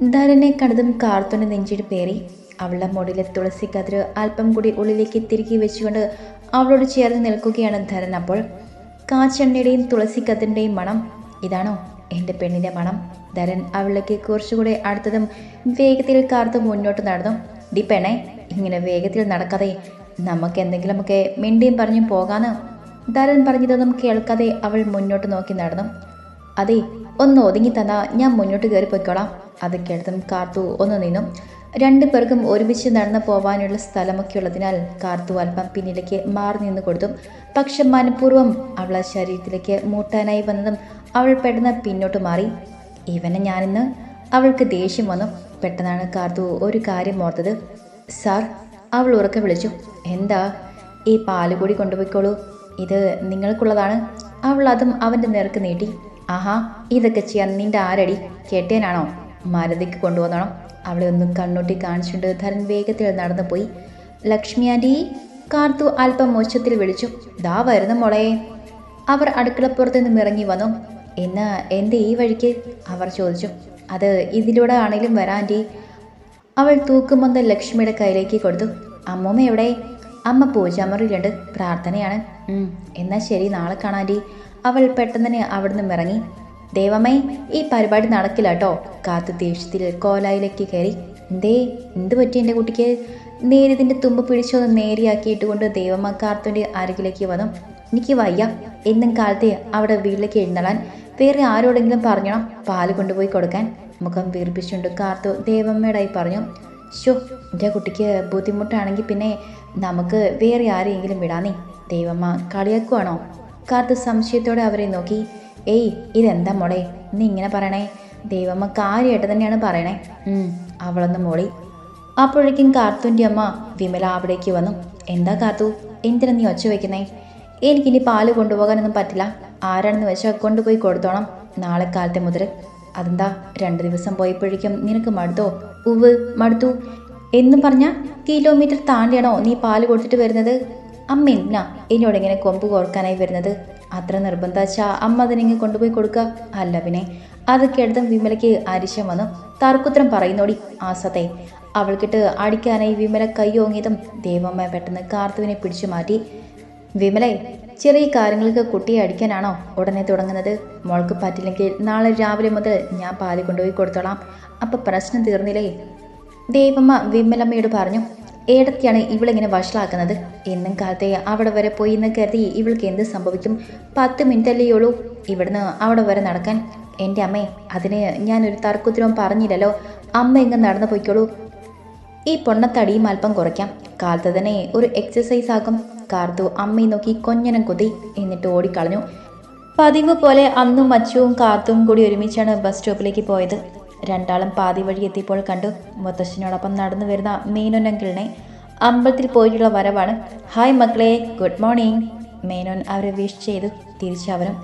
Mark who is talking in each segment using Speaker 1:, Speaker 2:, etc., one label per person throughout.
Speaker 1: ധരനെ കണ്ടതും കാർത്തുന്റെ നെഞ്ചിട്ട് പേറി. അവളുടെ മുടിയിലെ തുളസി കതിര് അല്പം കൂടി ഉള്ളിലേക്ക് തിരികെ വെച്ചുകൊണ്ട് അവളോട് ചേർന്ന് നിൽക്കുകയാണ് ധരൻ അപ്പോൾ. കാച്ചെണ്ണയുടെയും തുളസി കതിരിന്റെയും മണം. ഇതാണോ എന്റെ പെണ്ണിന്റെ മണം? ധരൻ അവളിലേക്ക് കുറച്ചുകൂടെ അടുത്തതും വേഗത്തിൽ കാർത്ത് മുന്നോട്ട് നടന്നു. ഡി പെണ്ണേ ഇങ്ങനെ വേഗത്തിൽ നടക്കാതെ നമുക്ക് എന്തെങ്കിലുമൊക്കെ മിണ്ടിയും പറഞ്ഞും പോകാന്ന്? ധരൻ പറഞ്ഞതൊന്നും കേൾക്കാതെ അവൾ മുന്നോട്ട് നോക്കി നടന്നു. അതെ ഒന്ന് ഒതുങ്ങി തന്നാൽ ഞാൻ മുന്നോട്ട് കയറി പൊയ്ക്കോളാം അത് കേട്ടതും കാർത്തു ഒന്ന് നിന്നു. രണ്ടു പേർക്കും ഒരുമിച്ച് നടന്നു പോവാനുള്ള സ്ഥലമൊക്കെ ഉള്ളതിനാൽ കാർത്തു അല്പം പിന്നിലേക്ക് മാറി നിന്ന് കൊടുത്തു. പക്ഷെ മനഃപൂർവം അവളെ ശരീരത്തിലേക്ക് മൂട്ടാനായി വന്നതും അവൾ പെട്ടെന്ന് പിന്നോട്ട് മാറി. ഇവനെ ഞാനിന്ന് അവൾക്ക് ദേഷ്യം വന്നു. പെട്ടെന്നാണ് കാർത്തു ഒരു കാര്യം ഓർത്തത്. സാർ അവൾ ഉറക്കെ വിളിച്ചു. എന്താ? ഈ പാൽ കൂടി കൊണ്ടുപോയിക്കോളൂ. ഇത് നിങ്ങൾക്കുള്ളതാണ്. അവൾ അതും അവന്റെ നേർക്ക് നീട്ടി. ആഹാ ഇതൊക്കെ ചെയ്യാൻ നിന്റെ ആരടി? കെട്ടിയനാണോ മാരുതിക്ക് കൊണ്ടുവന്നോ അവളെ ഒന്ന് കണ്ണൂട്ടി കാണിച്ചുകൊണ്ട് ധരൻ വേഗത്തിൽ നടന്നു പോയി. ലക്ഷ്മി ആന്റി കാർത്തു അല്പം മോശത്തിൽ വിളിച്ചു. ദാ വരുന്ന മോളെ. അവർ അടുക്കളപ്പുറത്ത് നിന്നും ഇറങ്ങി വന്നു. എന്ന് എന്റെ ഈ വഴിക്ക്? അവർ ചോദിച്ചു. അത് ഇതിലൂടെ ആണെങ്കിലും വരാന്റി അവൾ തൂക്കുമൊന്ത ലക്ഷ്മിയുടെ കയ്യിലേക്ക് കൊടുത്തു. അമ്മൂമ്മ എവിടെ? അമ്മ പൂജാമുറിയിലുണ്ട്. പ്രാർത്ഥനയാണ്. എന്നാൽ എന്നാ ശരി നാളെ കാണാന്റി അവൾ പെട്ടെന്ന് തന്നെ അവിടുന്ന് ഇറങ്ങി. ദേവമ്മേ ഈ പരിപാടി നടക്കില്ല കേട്ടോ കാത്തു ദേഷ്യത്തിൽ കോലായിലേക്ക് കയറി എന്തേ എന്ത് പറ്റി എന്റെ കുട്ടിക്ക്? നേരിതിന്റെ തുമ്പ് പിടിച്ചൊന്ന് നേരിയാക്കിയിട്ട് കൊണ്ട് ദേവമ്മ കാർത്തുന്റെ അരികിലേക്ക് വന്നു. എനിക്ക് വയ്യ. എന്നും കാലത്തെ അവിടെ വീട്ടിലേക്ക് എഴുന്നള്ളാൻ വേറെ ആരോടെങ്കിലും പറഞ്ഞോ പാൽ കൊണ്ടുപോയി കൊടുക്കാൻ. മുഖം വീർപ്പിച്ചുകൊണ്ട് കാർത്തു ദേവമ്മയോടായി പറഞ്ഞു ഷോ എന്റെ കുട്ടിക്ക് ബുദ്ധിമുട്ടാണെങ്കിൽ പിന്നെ നമുക്ക് വേറെ ആരെയെങ്കിലും വിടാന്നേ. ദേവമ്മ കളിയാക്കുവാണോ? കാർത്ത് സംശയത്തോടെ അവരെ നോക്കി. ഏയ് ഇതെന്താ മോളെ? നീ ഇങ്ങനെ പറയണേ? ദൈവമ്മ കാര്യമായിട്ട് തന്നെയാണ് പറയണേ. അവളൊന്ന് മോളി. അപ്പോഴേക്കും കാർത്തുന്റെ അമ്മ വിമല അവിടേക്ക് വന്നു. എന്താ കാർത്തു? എന്തിനാ നീ ഒച്ച വയ്ക്കുന്നേ എനിക്കിനി പാൽ കൊണ്ടുപോകാനൊന്നും പറ്റില്ല. ആരാണെന്ന് വെച്ചാൽ കൊണ്ടുപോയി കൊടുത്തോണം. നാളെ കാലത്തെ മുതൽ അതെന്താ? രണ്ട് ദിവസം പോയപ്പോഴേക്കും നിനക്ക് മടുത്തോ? ഉവ് മടുത്തു. എന്നും പറഞ്ഞ കിലോമീറ്റർ താണ്ടിയാണോ നീ പാൽ കൊടുത്തിട്ട് വരുന്നത്? അമ്മ എന്തിനാ? എന്നോട് ഇങ്ങനെ കൊമ്പ് കോർക്കാനായി വരുന്നത്? അത്ര നിർബന്ധാച്ചാ അമ്മ അതിനെങ്ങി കൊണ്ടുപോയി കൊടുക്കുക അല്ല പിന്നെ അത് കേട്ടതും വിമലയ്ക്ക് അരിശം വന്നു. തർക്കുത്തരം പറയുന്നോടി ആസത്തെ അവൾക്കിട്ട് അടിക്കാനായി വിമല കൈയോങ്ങിയതും ദേവമ്മ പെട്ടെന്ന് കാർത്തുവിനെ പിടിച്ചു മാറ്റി. വിമലേ ചെറിയ കാര്യങ്ങൾക്ക് കുട്ടിയെ അടിക്കാനാണോ ഉടനെ തുടങ്ങുന്നത്? മോൾക്ക് പറ്റില്ലെങ്കിൽ നാളെ രാവിലെ മുതൽ ഞാൻ പാൽ കൊണ്ടുപോയി കൊടുത്തോളാം. അപ്പം പ്രശ്നം തീർന്നില്ലേ? ദേവമ്മ വിമലമ്മയോട് പറഞ്ഞു ഏടത്തെയാണ് ഇവളിങ്ങനെ വഷളാക്കുന്നത്. എന്നും കാലത്തെ അവിടെ വരെ പോയി എന്ന് കരുതി ഇവൾക്ക് എന്ത് സംഭവിക്കും? പത്ത് മിനിറ്റ് അല്ലേ ഉള്ളൂ. ഇവിടുന്ന് അവിടെ വരെ നടക്കാൻ. എന്റെ അമ്മേ അതിന് ഞാനൊരു തർക്കുത്തരവും പറഞ്ഞില്ലല്ലോ. അമ്മ ഇങ്ങ് നടന്നു പോയിക്കോളൂ. ഈ പൊണ്ണത്തടിയും അല്പം കുറയ്ക്കാം. കാലത്ത് തന്നെ ഒരു എക്സസൈസ് ആക്കും. കാർത്തു അമ്മയെ നോക്കി കൊഞ്ഞനം കൊതി എന്നിട്ട് ഓടിക്കളഞ്ഞു. പതിവ് പോലെ അന്നും മച്ചുവും കാർത്തും കൂടി ഒരുമിച്ചാണ് ബസ് സ്റ്റോപ്പിലേക്ക് പോയത്. രണ്ടാളും പാതി വഴി എത്തിയപ്പോൾ കണ്ടു മുത്തശ്ശനോടൊപ്പം നടന്നു വരുന്ന മീനുനങ്കിളിനെ അമ്പലത്തിൽ പോയിട്ടുള്ള വരവാണ്. ഹായ് മക്കളെ ഗുഡ് മോർണിംഗ് മേനോൻ അവരെ വിഷ് ചെയ്തു. തിരിച്ചവരും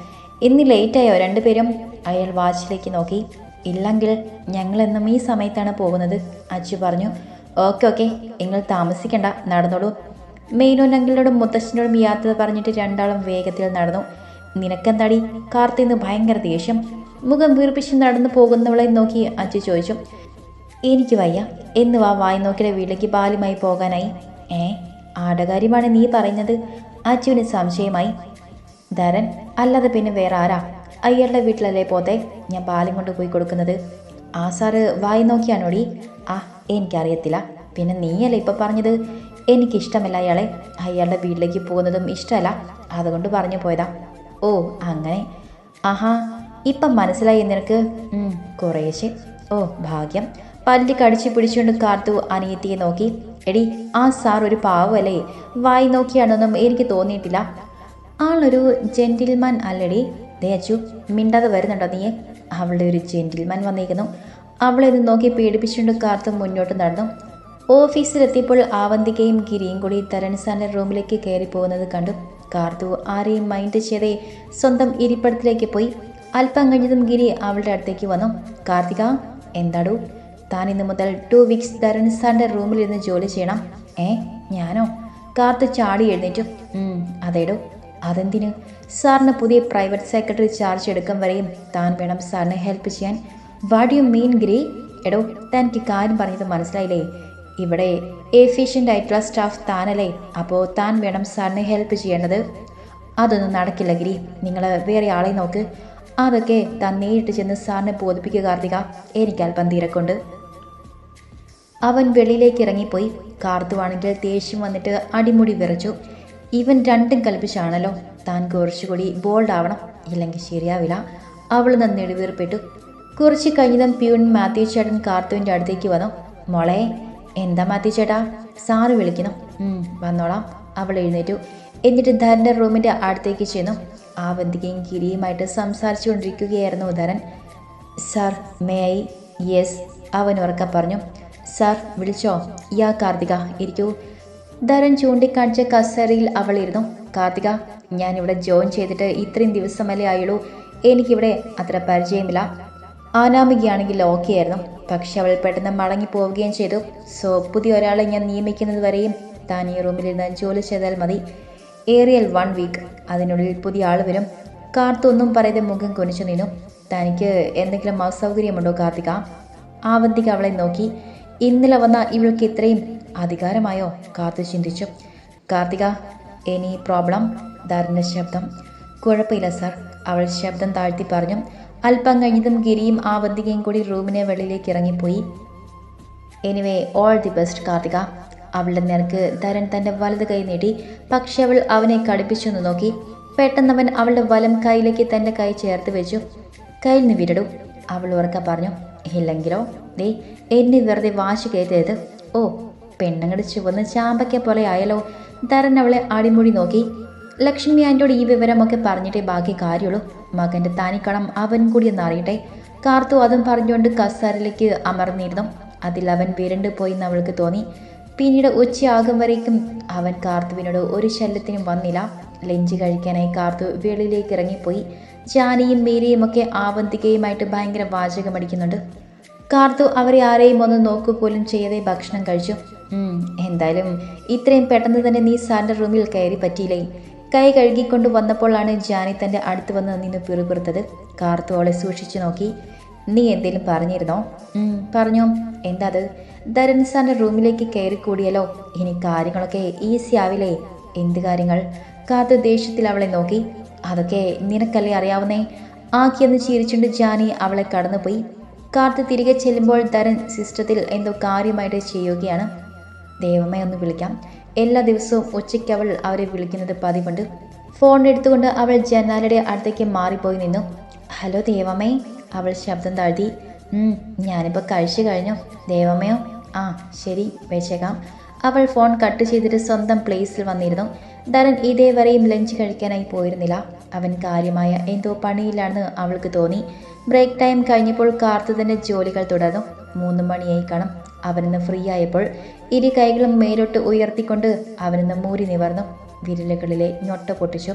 Speaker 1: ഇന്ന് ലേറ്റായോ രണ്ടുപേരും അയാൾ വാച്ചിലേക്ക് നോക്കി. ഇല്ലെങ്കിൽ ഞങ്ങളെന്നും ഈ സമയത്താണ് പോകുന്നത് അച്ചു പറഞ്ഞു. ഓക്കെ ഓക്കെ നിങ്ങൾ താമസിക്കണ്ട. നടന്നോളൂ. മെയിനോൻ അങ്കിളിനോടും മുത്തശ്ശനോടും യാത്ര പറഞ്ഞിട്ട് രണ്ടാളും വേഗത്തിൽ നടന്നു. നിനക്കെന്താടി? കാർത്തിന്ന് ഭയങ്കര ദേഷ്യം. മുഖം വീർപ്പിച്ച് നടന്നു പോകുന്നവളെ നോക്കി അച്ചു ചോദിച്ചു എനിക്ക് വയ്യ. എന്ന് വാ വായി നോക്കിയ വീട്ടിലേക്ക് ബാലുമായി പോകാനായി. ഏ ആടകാര്യമാണ് നീ പറയുന്നത്? അച്ചുവിന് സംശയമായി. ധരൻ അല്ലാതെ പിന്നെ വേറെ ആരാ? അയ്യളുടെ വീട്ടിലല്ലേ പോത്തെ? ഞാൻ ബാലും കൊണ്ട് പോയി കൊടുക്കുന്നത്. ആ സാറ് വായി നോക്കിയാണോടി? ആ എനിക്കറിയത്തില്ല. പിന്നെ നീയല്ലേ ഇപ്പം പറഞ്ഞത്? എനിക്കിഷ്ടമല്ല അയാളെ. അയാളുടെ വീട്ടിലേക്ക് പോകുന്നതും ഇഷ്ടമല്ല. അതുകൊണ്ട് പറഞ്ഞു പോയതാ. ഓ അങ്ങനെ? ആഹാ ഇപ്പം മനസ്സിലായി നിനക്ക്? കുറേശ്ശെ. ഓ ഭാഗ്യം. പല്ലി കടിച്ചു പിടിച്ചുകൊണ്ട് കാർത്തു അനിയത്തിയെ നോക്കി. എടി ആ സാർ ഒരു പാവമല്ലേ വായി നോക്കിയാണെന്നും എനിക്ക് തോന്നിയിട്ടില്ല. ആളൊരു ജെന്റിൽമാൻ അല്ലടി. ദേ അച്ചു മിണ്ടാതെ വരുന്നുണ്ടോ നീയെ? അവളുടെ ഒരു ജെന്റിൽമാൻ വന്നിരിക്കുന്നു. അവളെ ഇത് നോക്കി പേടിപ്പിച്ചുകൊണ്ട് കാർത്തു മുന്നോട്ട് നടന്നു. ഓഫീസിലെത്തിയപ്പോൾ ആവന്തികയും ഗിരിയും കൂടി തരൺ സാറിന്റെ റൂമിലേക്ക് കയറി പോകുന്നത് കണ്ടു. കാർത്തു ആരെയും മൈൻഡ് ചെയ്തേ സ്വന്തം ഇരിപ്പിടത്തിലേക്ക് പോയി. അല്പം കഴിഞ്ഞതും ഗിരി അവളുടെ അടുത്തേക്ക് വന്നു. കാർത്തിക എന്താടു? താൻ ഇന്ന് മുതൽ ടു വീക്സ് തരൺ സാറിന്റെ റൂമിലിരുന്ന് ജോലി ചെയ്യണം. ഏ ഞാനോ? കാർത്ത് ചാടി എഴുന്നേറ്റു. "ഉം, അതേടോ. അതെന്തിന്? സാറിന് പുതിയ പ്രൈവറ്റ് സെക്രട്ടറി ചാർജ് എടുക്കും വരെയും താൻ വേണം സാറിനെ ഹെൽപ്പ് ചെയ്യാൻ. What you mean Giri? എടോ തനിക്ക് കാര്യം പറഞ്ഞത് മനസ്സിലായില്ലേ? ഇവിടെ എഫിഷ്യന്റ് ആയിട്ടുള്ള സ്റ്റാഫ് താനല്ലേ അപ്പോൾ താൻ വേണം സാറിനെ ഹെൽപ്പ് ചെയ്യേണ്ടത്. അതൊന്നും നടക്കില്ല ഗിരി. നിങ്ങൾ വേറെ ആളെ നോക്ക്. അതൊക്കെ താൻ ചെന്ന് സാറിനെ ബോധിപ്പിക്കുക കാർത്തിക. എനിക്ക് അല്പം തിരക്കുണ്ട്. അവൻ വെളിയിലേക്ക് ഇറങ്ങിപ്പോയി. കാർത്തുവാണെങ്കിൽ ദേഷ്യം വന്നിട്ട് അടിമുടി വിറച്ചു. ഇവൻ രണ്ടും കൽപ്പിച്ചാണല്ലോ. താൻ കുറച്ചുകൂടി ബോൾഡ് ആവണം. ഇല്ലെങ്കിൽ ശരിയാവില്ല. അവൾ നന്ന് നെടുവീർപ്പെട്ടു. കുറച്ച് കഴിഞ്ഞതും പ്യൂൺ മാത്യു ചേട്ടൻ കാർത്തുവിന്റെ അടുത്തേക്ക് വന്നു. മോളെ എന്താ മാത്യു ചേട്ടാ? സാറ് വിളിക്കണം "ഉം, വന്നോളാം. അവൾ എഴുന്നേറ്റു. എന്നിട്ട് ധരന്റെ റൂമിന്റെ അടുത്തേക്ക് ചെന്നു. ആ ഗിരിയുമായിട്ട് സംസാരിച്ചു സംസാരിച്ചുകൊണ്ടിരിക്കുകയായിരുന്നു ഉദാരൻ സാർ മേ ഐ? യെസ് അവൻ ഉറക്ക പറഞ്ഞു. സാർ വിളിച്ചോ? യാ കാർത്തിക ഇരിക്കൂ. ധരൻ ചൂണ്ടിക്കാണിച്ച കസേരയിൽ അവൾ ഇരുന്നു. കാർത്തിക ഞാനിവിടെ ജോയിൻ ചെയ്തിട്ട് ഇത്രയും ദിവസമല്ലേ ആയുള്ളൂ. എനിക്കിവിടെ അത്ര പരിചയമില്ല. ആനാമികയാണെങ്കിൽ ഓക്കെ ആയിരുന്നു. പക്ഷെ അവൾ പെട്ടെന്ന് മടങ്ങി പോവുകയും ചെയ്തു. സോ പുതിയ ഒരാളെ ഞാൻ നിയമിക്കുന്നത് വരെയും താൻ ഈ റൂമിലിരുന്ന് ജോലി ചെയ്താൽ മതി. ഏറിയൽ വൺ വീക്ക്. അതിനുള്ളിൽ പുതിയ ആൾ വരും. കാർത്തൊന്നും പറയാതെ മുഖം കുനിച്ചു നിന്നു. തനിക്ക് എന്തെങ്കിലും അസൗകര്യമുണ്ടോ കാർത്തിക? ആവന്തിക അവളെ നോക്കി. ഇന്നലെ വന്ന ഇവൾക്ക് ഇത്രയും അധികാരമായോ? കാർത്തു ചിന്തിച്ചു. Karthika any problem? ധാരണ ശബ്ദം. കുഴപ്പമില്ല സാർ അവൾ ശബ്ദം താഴ്ത്തി പറഞ്ഞു. അല്പം കഴിഞ്ഞതും ഗിരിയും ആവന്തികയും കൂടി റൂമിനെ വെളിയിലേക്ക് ഇറങ്ങിപ്പോയി. Anyway all the best Karthika. അവളുടെ നേർക്ക് ധരൻ തന്റെ വലത് കൈ നീട്ടി പക്ഷെ അവൾ അവനെ കടുപ്പിച്ചൊന്ന് നോക്കി. പെട്ടെന്നവൻ അവളുടെ വലം കൈയിലേക്ക് തന്റെ കൈ ചേർത്ത് വെച്ചു. കയ്യിൽ നിന്ന് വിരടും. അവൾ ഉറക്ക പറഞ്ഞു ഇല്ലെങ്കിലോ? ദേ എന്നെ വെറുതെ വാശി കയറ്റരുത്. ഓ പെണ്ണുങ്ങളുടെ ചുവന്ന് ചാമ്പയ്ക്ക പോലെ ആയല്ലോ. ധരൻ അവളെ അടിമുടി നോക്കി. ലക്ഷ്മി ആന്റോട് ഈ വിവരമൊക്കെ പറഞ്ഞിട്ടേ ബാക്കി കാര്യമുള്ളൂ. മകന്റെ താനിക്കണം അവൻ കൂടി ഒന്ന് അറിയട്ടെ. കാർത്തു അതും പറഞ്ഞുകൊണ്ട് കസാരയിലേക്ക് അമർന്നിരുന്നു. അതിൽ അവൻ വിരണ്ടു പോയി എന്ന് അവൾക്ക് തോന്നി. പിന്നീട് ഉച്ചയാകും വരേക്കും. അവൻ കാർത്തുവിനോട് ഒരു ശല്യത്തിനും വന്നില്ല. ലഞ്ച് കഴിക്കാനായി കാർത്തു വെളിയിലേക്ക് ഇറങ്ങിപ്പോയി. ജാനിയും മേരിയും ഒക്കെ ആവന്തികയുമായിട്ട് ഭയങ്കര വാചകമടിക്കുന്നുണ്ട്. കാർത്തു അവരെ ആരെയും ഒന്ന് നോക്കു പോലും ചെയ്യാതെ ഭക്ഷണം കഴിച്ചു. എന്തായാലും ഇത്രയും പെട്ടെന്ന് തന്നെ നീ സാറിന്റെ റൂമിൽ കയറി പറ്റിയില്ലേ? കൈ കഴുകിക്കൊണ്ട് വന്നപ്പോഴാണ് ജാനി തന്റെ അടുത്ത് വന്ന് നിന്ന് പിറുപിറുത്തത്. കാർത്തു അവളെ സൂക്ഷിച്ചു നോക്കി. നീ എന്തേലും പറഞ്ഞിരുന്നോ? പറഞ്ഞോ. എന്താ അത്? ധരൻ സാറിന്റെ റൂമിലേക്ക് കയറി കൂടിയല്ലോ ഇനി കാര്യങ്ങളൊക്കെ ഈസി ആവില്ലേ? എന്ത് കാര്യങ്ങൾ? കാത്തു ദേഷ്യത്തിൽ അവളെ നോക്കി. അതൊക്കെ നിനക്കല്ലേ അറിയാവുന്നേ? ആക്കിയെന്ന് ചിരിച്ചുകൊണ്ട് ജാനി അവളെ കടന്നുപോയി. കാർത്ത് തിരികെ ചെല്ലുമ്പോൾ ധരൻ സിസ്റ്റത്തിൽ എന്തോ കാര്യമായിട്ട് ചെയ്യുകയാണ്. ദൈവമേ ഒന്ന് വിളിക്കാം. എല്ലാ ദിവസവും ഉച്ചയ്ക്ക് അവൾ അവരെ വിളിക്കുന്നത് പതിവുണ്ട്. ഫോൺ എടുത്തുകൊണ്ട് അവൾ ജനാലയുടെ അടുത്തേക്ക് മാറിപ്പോയി നിന്നു. ഹലോ ദേവമേ അവൾ ശബ്ദം താഴ്ത്തി. "ഉം, ഞാനിപ്പോൾ കഴിച്ചു കഴിഞ്ഞു. ദേവമയോ ആ ശരി വെച്ചേക്കാം. അവൾ ഫോൺ കട്ട് ചെയ്തിട്ട് സ്വന്തം പ്ലേസിൽ വന്നിരുന്നു. ധരൻ ഇതേവരെയും ലഞ്ച് കഴിക്കാനായി പോയിരുന്നില്ല. അവൻ കാര്യമായ എന്തോ പണിയില്ലാണെന്ന് അവൾക്ക് തോന്നി. ബ്രേക്ക് ടൈം കഴിഞ്ഞപ്പോൾ കാർത്തു തന്നെ ജോലികൾ തുടർന്നു. മൂന്ന് മണിയായി കാണും. അവനിന്ന് ഫ്രീ ആയപ്പോൾ ഇരു കൈകളും മേലോട്ട് ഉയർത്തിക്കൊണ്ട് അവനിന്ന് മൂരി നിവർന്നു. വിരലുകളിലെ ഞൊട്ട പൊട്ടിച്ചു.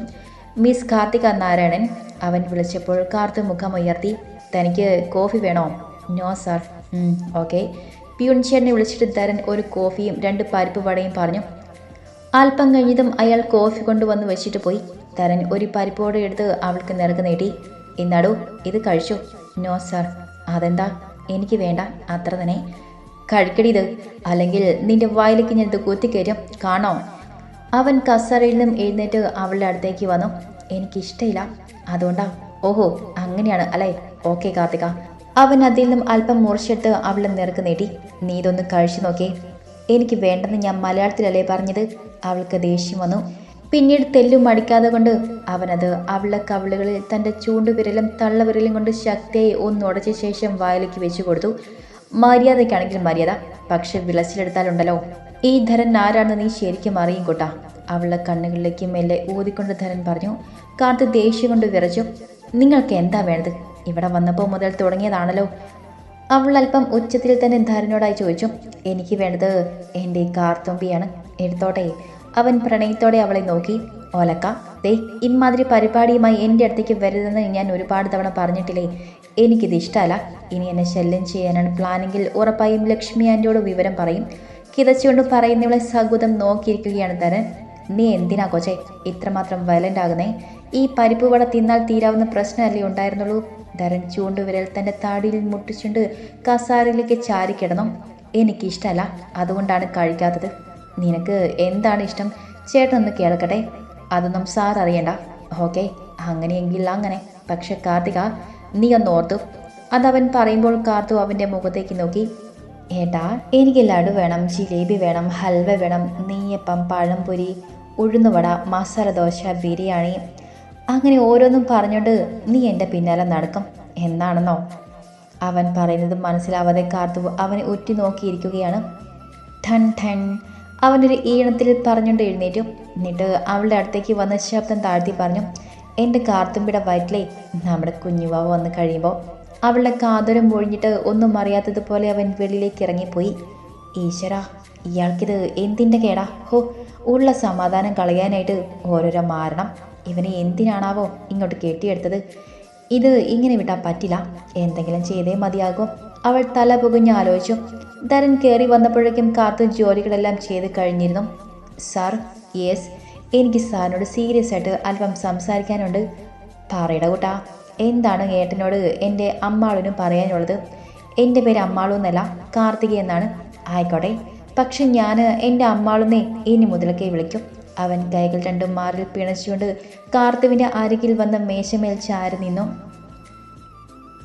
Speaker 1: മിസ് കാർത്തിക നാരായണൻ അവൻ വിളിച്ചപ്പോൾ കാർത്തു മുഖം ഉയർത്തി തനിക്ക് കോഫി വേണോ? നോ സാർ ഓക്കെ പ്യൂൺ ചേട്ടനെ വിളിച്ചിട്ട് തരൻ ഒരു കോഫിയും രണ്ട് പരിപ്പ് വടയും പറഞ്ഞു. അല്പം കഴിഞ്ഞതും അയാൾ കോഫി കൊണ്ടുവന്ന് വെച്ചിട്ട് പോയി. തരൻ ഒരു പരിപ്പോടെ എടുത്ത് അവൾക്ക് നിറക്ക് നീട്ടി. ഇന്നാടു ഇത് കഴിച്ചു? No sir. അതെന്താ? എനിക്ക് വേണ്ട അത്ര തന്നെ. കഴിക്കടി ഇത്. അല്ലെങ്കിൽ നിന്റെ വായിലേക്ക് ഞാൻ ഇത് കുത്തിക്കയറ്റും. കാണോ? അവൻ കസറയിൽ നിന്നും എഴുന്നേറ്റ് അവളുടെ അടുത്തേക്ക് വന്നു. എനിക്കിഷ്ടമില്ല അതുകൊണ്ടാ? ഓഹോ അങ്ങനെയാണ് അല്ലേ? ഓക്കെ കാർത്തിക. അവൻ അതിൽ നിന്നും അല്പം മുറിച്ചിട്ട് അവളെ നിറക്ക് നീട്ടി നീ ഇതൊന്ന് കഴിച്ചു നോക്കേ. എനിക്ക് വേണ്ടെന്ന് ഞാൻ മലയാളത്തിലല്ലേ പറഞ്ഞത്? അവൾക്ക് ദേഷ്യം വന്നു. പിന്നീട് തെല്ലും മടിക്കാതെ കൊണ്ട് അവനത് അവളെ കവിളുകളിൽ തന്റെ ചൂണ്ടുവിരലും തള്ളവിരലും കൊണ്ട് ശക്തിയായി ഒന്നുടച്ച ശേഷം വായിലേക്ക് വെച്ചു കൊടുത്തു. മര്യാദയ്ക്കാണെങ്കിൽ മര്യാദ. പക്ഷെ വിളച്ചിലെടുത്താലുണ്ടല്ലോ. ഈ ധരൻ ആരാണെന്ന് നീ ശരിക്കും അറിയും കൂട്ടാ. അവളുടെ കണ്ണുകളിലേക്ക് മെല്ലെ ഊതിക്കൊണ്ട് ധരൻ പറഞ്ഞു. കാർത്ത് ദേഷ്യം കൊണ്ട് വിറച്ചു. നിങ്ങൾക്ക് എന്താ വേണ്ടത്? ഇവിടെ വന്നപ്പോൾ മുതൽ തുടങ്ങിയതാണല്ലോ. അവൾ അല്പം ഉച്ചത്തിൽ തന്നെ ധരനോടായി ചോദിച്ചു എനിക്ക് വേണ്ടത് എന്റെ കാർത്തുമ്പിയാണ്. എടുത്തോട്ടെ. അവൻ പ്രണയത്തോടെ അവളെ നോക്കി ഓലക്ക ദേ ഇമാതിരി പരിപാടിയുമായി എന്റെ അടുത്തേക്ക് വരരുതെന്ന് ഞാൻ ഒരുപാട് തവണ പറഞ്ഞിട്ടില്ലേ. എനിക്കിത് ഇഷ്ടമല്ല. ഇനി എന്നെ ശല്യം ചെയ്യാനാണ് പ്ലാനിങ്ങിൽ ഉറപ്പായും ലക്ഷ്മി ആന്റിയോട് വിവരം പറയും. കിതച്ചുകൊണ്ട് പറയുന്നവളെ സകുതം നോക്കിയിരിക്കുകയാണ് തരൻ നീ എന്തിനാ കൊച്ചെ? ഇത്രമാത്രം വയലന്റ് ആകുന്നേ. ഈ പരിപ്പ് വട തിന്നാൽ തീരാവുന്ന പ്രശ്നമല്ലേ ഉണ്ടായിരുന്നുള്ളൂ. ധരൻ ചൂണ്ടുവിരൽ തന്റെ താടിയിൽ മുട്ടിച്ചുകൊണ്ട് കസാരയിലേക്ക് ചാരിക്കിടന്നു എനിക്കിഷ്ടമല്ല അതുകൊണ്ടാണ് കഴിക്കാത്തത്. നിനക്ക് എന്താണ് ഇഷ്ടം? ചേട്ടനൊന്ന് കേൾക്കട്ടെ. അതൊന്നും സാർ അറിയണ്ട. ഓക്കെ അങ്ങനെയെങ്കിൽ അങ്ങനെ. പക്ഷെ കാർത്തിക നീ ഒന്ന് ഓർത്തു. അതവൻ പറയുമ്പോൾ കാർത്തു അവന്റെ മുഖത്തേക്ക് നോക്കി. ഏട്ടാ എനിക്ക് ലഡു വേണം ജിലേബി വേണം ഹൽവ വേണം നെയ്യപ്പം പഴംപൊരി ഉഴുന്നുവട മസാല ദോശ ബിരിയാണി അങ്ങനെ ഓരോന്നും പറഞ്ഞുകൊണ്ട് നീ എന്റെ പിന്നാലെ നടക്കും. എന്നാണെന്നോ? അവൻ പറയുന്നത് മനസ്സിലാവാതെ കാർത്തു അവനെ ഉറ്റി നോക്കിയിരിക്കുകയാണ്. ഠൺ ഠൺ. അവനൊരു ഈണത്തിൽ പറഞ്ഞുകൊണ്ട് എഴുന്നേറ്റു. എന്നിട്ട് അവളുടെ അടുത്തേക്ക് വന്ന ശബ്ദം താഴ്ത്തി പറഞ്ഞു എന്റെ കാർത്തുമ്പിയുടെ വയറ്റിലേ നമ്മുടെ കുഞ്ഞുവാവ് വന്ന് കഴിയുമ്പോൾ അവളുടെ കാതുരം ഒഴിഞ്ഞിട്ട് ഒന്നും അറിയാത്തതുപോലെ അവൻ വെളിയിലേക്ക് ഇറങ്ങിപ്പോയി. ഈശ്വര ഇയാൾക്കിത് എന്തിന്റെ കേടാ? ഹോ ഉള്ള സമാധാനം കളയാനായിട്ട് ഓരോരോ മാരണം. ഇവനെ എന്തിനാണാവോ ഇങ്ങോട്ട് കെട്ടിയെടുത്തത്? ഇത് ഇങ്ങനെ വിട്ടാൽ പറ്റില്ല. എന്തെങ്കിലും ചെയ്തേ മതിയാകും. അവൾ തല പുകഞ്ഞ് ആലോചിച്ചു. ധരൻ കയറി വന്നപ്പോഴേക്കും കാത്തു ജോലികളെല്ലാം ചെയ്ത് കഴിഞ്ഞിരുന്നു. സാർ യെസ് എനിക്ക് സാറിനോട് സീരിയസ് ആയിട്ട് അല്പം സംസാരിക്കാനുണ്ട്. പറയട കൂട്ടാ എന്താണ് ഏട്ടനോട് എന്റെ അമ്മാളിനും പറയാനുള്ളത്? എന്റെ പേര് അമ്മാളു എന്നല്ല കാർത്തിക എന്നാണ്. ആയിക്കോട്ടെ പക്ഷെ ഞാൻ എന്റെ അമ്മാളുന്നേ ഇനി മുതലൊക്കെ വിളിക്കും. അവൻ കൈകൾ രണ്ടും മാറിൽ പിണച്ചുകൊണ്ട് കാർത്തുവിന്റെ അരികിൽ വന്ന മേശമേൽ ചാരി നിന്നു.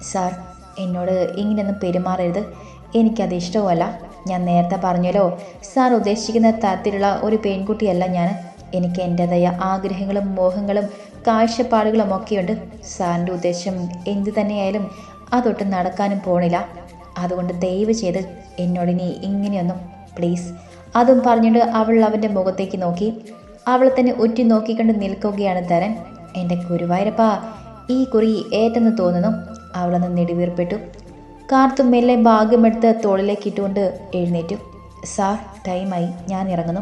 Speaker 1: സാർ എന്നോട് ഇങ്ങനെയൊന്നും പെരുമാറരുത്. എനിക്കത് ഇഷ്ടവുമല്ല. ഞാൻ നേരത്തെ പറഞ്ഞല്ലോ സാർ ഉദ്ദേശിക്കുന്ന തരത്തിലുള്ള ഒരു പെൺകുട്ടിയല്ല ഞാൻ. എനിക്ക് എന്റെതായ ആഗ്രഹങ്ങളും മോഹങ്ങളും കാഴ്ചപ്പാടുകളും ഒക്കെയുണ്ട്. സാറിന്റെ ഉദ്ദേശം എന്തു തന്നെയായാലും അതൊട്ടും നടക്കാനും പോണില്ല. അതുകൊണ്ട് ദയവ് ചെയ്ത് എന്നോടിനി ഇങ്ങനെയൊന്നും പ്ലീസ്. അതും പറഞ്ഞിട്ട് അവൾ അവന്റെ മുഖത്തേക്ക് നോക്കി. അവളെ തന്നെ ഉറ്റി നോക്കിക്കൊണ്ട് നിൽക്കുകയാണ് തരൻ എന്റെ ഗുരുവായൂരപ്പ ഈ കുറി ഏറ്റെന്ന് തോന്നുന്നു. അവളൊന്ന് നെടുവീർപ്പെട്ടു. കാർത്തു മെല്ലെ ഭാഗ്യമെടുത്ത് തോളിലേക്ക് ഇട്ടുകൊണ്ട് എഴുന്നേറ്റു. സാർ ടൈമായി. ഞാൻ ഇറങ്ങുന്നു.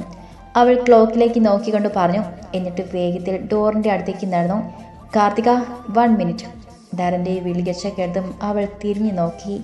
Speaker 1: അവൾ ക്ലോക്കിലേക്ക് നോക്കിക്കൊണ്ട് പറഞ്ഞു. എന്നിട്ട് വേഗത്തിൽ ഡോറിന്റെ അടുത്തേക്ക് നടന്നു. Karthika one minute. ധരന്റെ വിളികച്ച കേട്ടതും അവൾ തിരിഞ്ഞു നോക്കി.